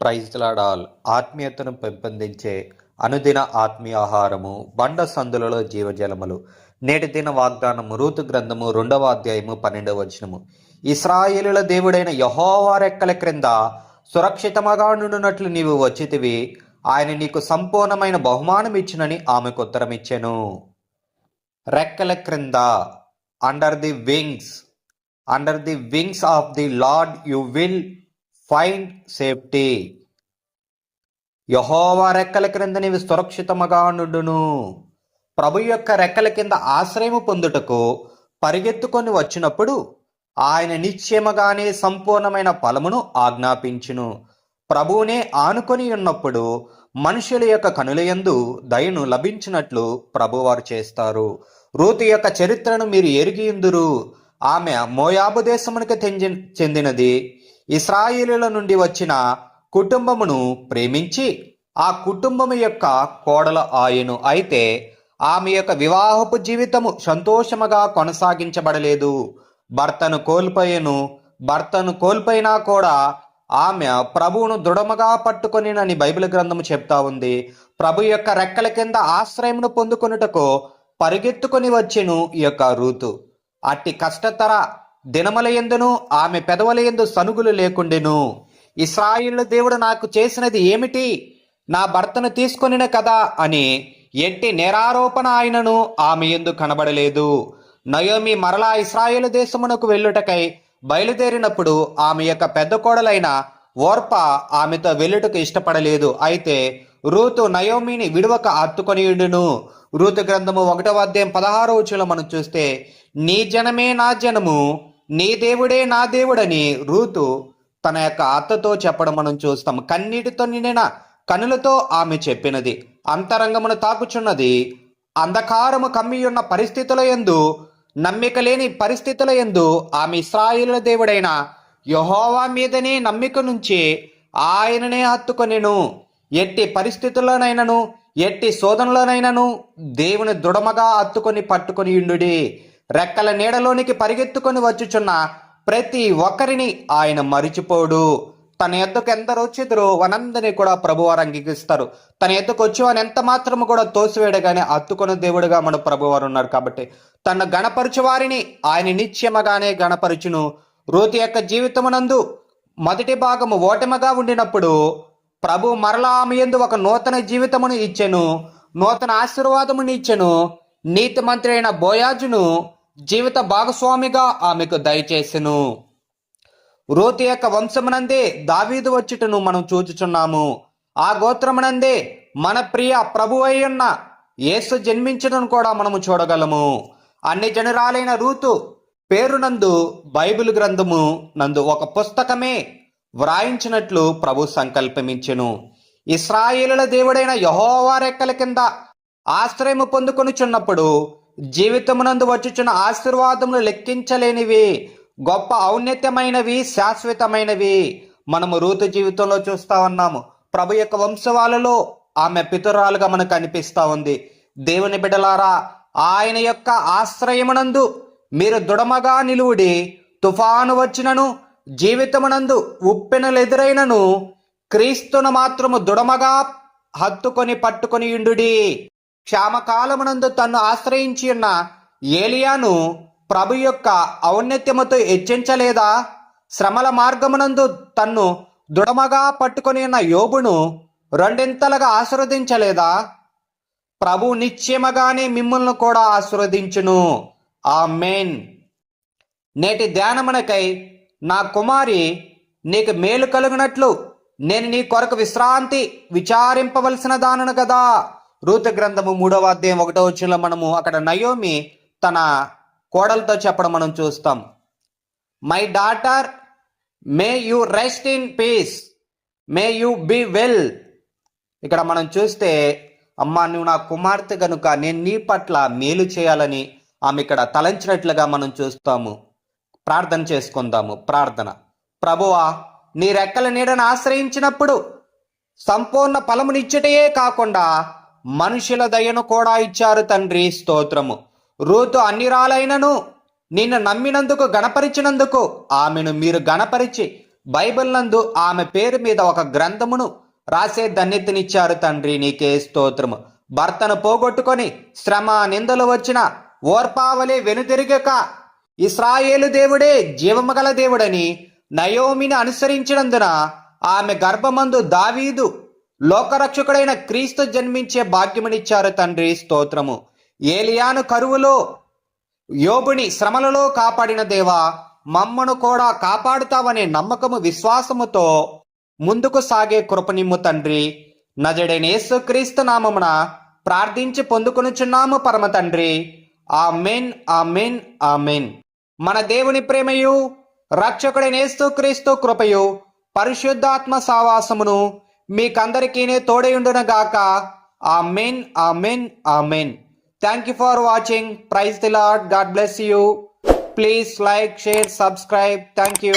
ప్రైజ్లాడాల్. ఆత్మీయతను పెంపొందించే అనుదిన ఆత్మీయ ఆహారము బండ సందులలో జీవజలములు. నేటి దిన వాగ్దానము రూతు గ్రంథము రెండవ అధ్యాయము పన్నెండవ వచనము. ఇస్రాయేలుల దేవుడైన యహోవారెక్కల క్రింద సురక్షితముగా నుండునట్లు నీవు వచ్చితివి. ఆయన నీకు సంపూర్ణమైన బహుమానం ఇచ్చినని ఆమెకు ఉత్తరం ఇచ్చాను రెక్కల క్రింద under the wings under the wings of the lord you will find safety యహోవా రెక్కల క్రింద నీవి సురక్షితముగా నుండును ప్రభు యొక్క రెక్కల కింద ఆశ్రయము పొందుటకు పరిగెత్తుకొని వచ్చినప్పుడు ఆయన నిశ్చయముగానే సంపూర్ణమైన ఫలమును ఆజ్ఞాపించును. ప్రభువునే ఆనుకొని ఉన్నప్పుడు మనుషుల యొక్క కనులయందు దయను లభించినట్లు ప్రభువారు చేస్తారు. రూతు యొక్క చరిత్రను మీరు ఎరిగియుందురు ఆమె మోయాబు దేశమునికి తెంజి చెందినది. ఇస్రాయేలుల నుండి వచ్చిన కుటుంబమును ప్రేమించి ఆ కుటుంబము యొక్క కోడల ఆయను అయితే ఆమె యొక్క వివాహపు జీవితము సంతోషముగా కొనసాగించబడలేదు. భర్తను కోల్పోయేను భర్తను కోల్పోయినా కూడా ఆమె ప్రభువును దృఢముగా పట్టుకొనినని బైబిల్ గ్రంథము చెప్తా ఉంది. ప్రభు యొక్క రెక్కల కింద ఆశ్రయమును పొందుకొనుటకు పరిగెత్తుకొని వచ్చెను ఈ యొక్క రూతు. అట్టి కష్టతర దినముల ఎందును ఆమె పెదవులయందు సనుగులు లేకుండెను. ఇస్రాయిల్ దేవుడు నాకు చేసినది ఏమిటి? నా భర్తను తీసుకొనిన కదా అని ఎట్టి నేరారోపణ ఆయనను ఆమె ఎందు కనబడలేదు. నయోమి మరలా ఇస్రాయేల్ దేశమునకు వెళ్ళుటకై బయలుదేరినప్పుడు ఆమె యొక్క పెద్ద కోడలైన ఓర్ప ఆమెతో వెళ్ళుటకు ఇష్టపడలేదు. అయితే రూతు నయోమిని విడవక అత్తుకొనియుడును రూతు గ్రంథము ఒకటవ అధ్యాయం పదహారో వచ్చులో మనం చూస్తే నీ జనమే నా జనము నీ దేవుడే నా దేవుడని రూతు తన యొక్క అత్తతో చెప్పడం మనం చూస్తాం. కన్నీటితో నిండిన కనులతో ఆమె చెప్పినది. అంతరంగమును తాకుచున్నది. అంధకారము కమ్మియున్న పరిస్థితుల యందు నమ్మిక లేని పరిస్థితుల యందు ఆమె ఇస్రాయిల దేవుడైన యహోవా మీదనే నమ్మిక నుంచి ఆయననే హత్తుకొనెను. ఎట్టి పరిస్థితుల్లోనైనను ఎట్టి శోధనలోనైనను దేవుని దృఢమగా హత్తుకొని పట్టుకొని ఉండుడి. రెక్కల నీడలోనికి పరిగెత్తుకొని వచ్చుచున్న ప్రతి ఒక్కరిని ఆయన మరిచిపోడు. తన ఎద్దుకు ఎందరు వచ్చిద్దరో వనందని కూడా ప్రభువారు అంగీకరిస్తారు తన ఎద్దుకు వచ్చి అని ఎంత మాత్రము కూడా తోసివేయడగానే అత్తుకున్న దేవుడుగా మన ప్రభువారు ఉన్నారు కాబట్టి తన గణపరుచు వారిని ఆయన నిత్యమగానే గణపరుచును. రూతి యొక్క జీవితమునందు మొదటి భాగము ఓటమిగా ఉండినప్పుడు ప్రభు మరలా ఆమె యందు ఒక నూతన జీవితమును ఇచ్చెను. నూతన ఆశీర్వాదమును ఇచ్చెను. నీతి మంత్రి అయిన బోయాజును జీవిత భాగస్వామిగా ఆమెకు దయచేసెను. రోతి యొక్క వంశమునందే దావీదు వచ్చుటను మనం చూచుచున్నాము. ఆ గోత్రమునందే మన ప్రియ ప్రభు అయ్యున్న యేసు జన్మించడం కూడా మనము చూడగలము. అన్ని జనురాలైన రూతు పేరునందు బైబిల్ గ్రంథము నందు ఒక పుస్తకమే వ్రాయించినట్లు ప్రభు సంకల్పమించెను. ఇస్రాయేలుల దేవుడైన యహోవారెక్కల కింద ఆశ్రయము పొందుకొనుచున్నప్పుడు జీవితమునందు వచ్చుచున్న ఆశీర్వాదములు లెక్కించలేనివి గొప్ప ఔన్నత్యమైనవి శాశ్వతమైనవి. మనము రూతు జీవితంలో చూస్తా ఉన్నాము. ప్రభు యొక్క వంశవాలలో ఆమె పితురాలుగా మనకు అనిపిస్తూ ఉంది. దేవుని బిడలారా ఆయన యొక్క ఆశ్రయమునందు మీరు దృఢమగా నిలువుడి తుఫాను వచ్చినను జీవితమునందు ఉప్పెనలు ఎదురైనను క్రీస్తును మాత్రము దృఢమగా హత్తుకొని పట్టుకొని ఇండుడి క్షామకాలమునందు తన్ను ఆశ్రయించి ఉన్న ఏలియాను ప్రభు యొక్క ఔన్నత్యముతో హెచ్చించలేదా? శ్రమల మార్గమునందు తన్ను దృఢమగా పట్టుకొని ఉన్న యోబును రెండింతలుగా ఆశీర్వదించలేదా? ప్రభు నిశ్చయముగానే మిమ్మల్ని కూడా ఆశీర్వదించును. ఆ మెయిన్ నేటి ధ్యానమునకై నా కుమారి నీకు మేలు కలుగునట్లు నేను నీ కొరకు విశ్రాంతి విచారింపవలసిన దానను కదా రూత గ్రంథము మూడవ అధ్యాయం ఒకటో వచ్చినలో మనము అక్కడ నయోమి తన కోడలతో చెప్పడం మనం చూస్తాం. My daughter may you rest in peace may you be well ఇక్కడ మనం చూస్తే అమ్మా నువ్వు నా కుమార్తె కనుక నేను నీ పట్ల మేలు చేయాలని ఆమె ఇక్కడ తలంచినట్లుగా మనం చూస్తాము. ప్రార్థన చేసుకుందాము. ప్రార్థన. ప్రభువా నీ రెక్కల నీడను ఆశ్రయించినప్పుడు సంపూర్ణ ఫలమునిచ్చుటయే కాకుండా మనుషుల దయను కూడా ఇచ్చారు తండ్రి స్తోత్రము. రూతు అన్నిరాలైనను నిన్ను నమ్మినందుకు గణపరిచినందుకు ఆమెను మీరు గణపరిచి బైబిల్ నందు ఆమె పేరు మీద ఒక గ్రంథమును రాసే ధన్యతనిచ్చారు తండ్రి నీకే స్తోత్రము. భర్తను పోగొట్టుకొని శ్రమ నిందలు వచ్చిన ఓర్పావలే వెనుతిరిగక ఇస్రాయేలు దేవుడే జీవమగల దేవుడని నయోమిని అనుసరించినందున ఆమె గర్భమందు దావీదు లోకరక్షకుడైన క్రీస్తు జన్మించే భాగ్యమునిచ్చారు తండ్రి స్తోత్రము. ఏలియాను కరువులో యోబుని శ్రమలలో కాపాడిన దేవా మమ్మను కూడా కాపాడుతావనే నమ్మకము విశ్వాసముతో ముందుకు సాగే కృపనిమ్ము తండ్రి. నజడైన యేసుక్రీస్తు నామమున ప్రార్థించి పొందుకొనుచున్నాము పరమ తండ్రి. ఆ మెన్ ఆ మెన్ ఆ మెన్ మన దేవుని ప్రేమయు రక్షకుడైన యేసుక్రీస్తు కృపయు పరిశుద్ధాత్మ సావాసమును మీకందరికీనే తోడయుండునగాక. మెయిన్ ఆ main thank you for watching praise the lord God bless you please like share subscribe thank you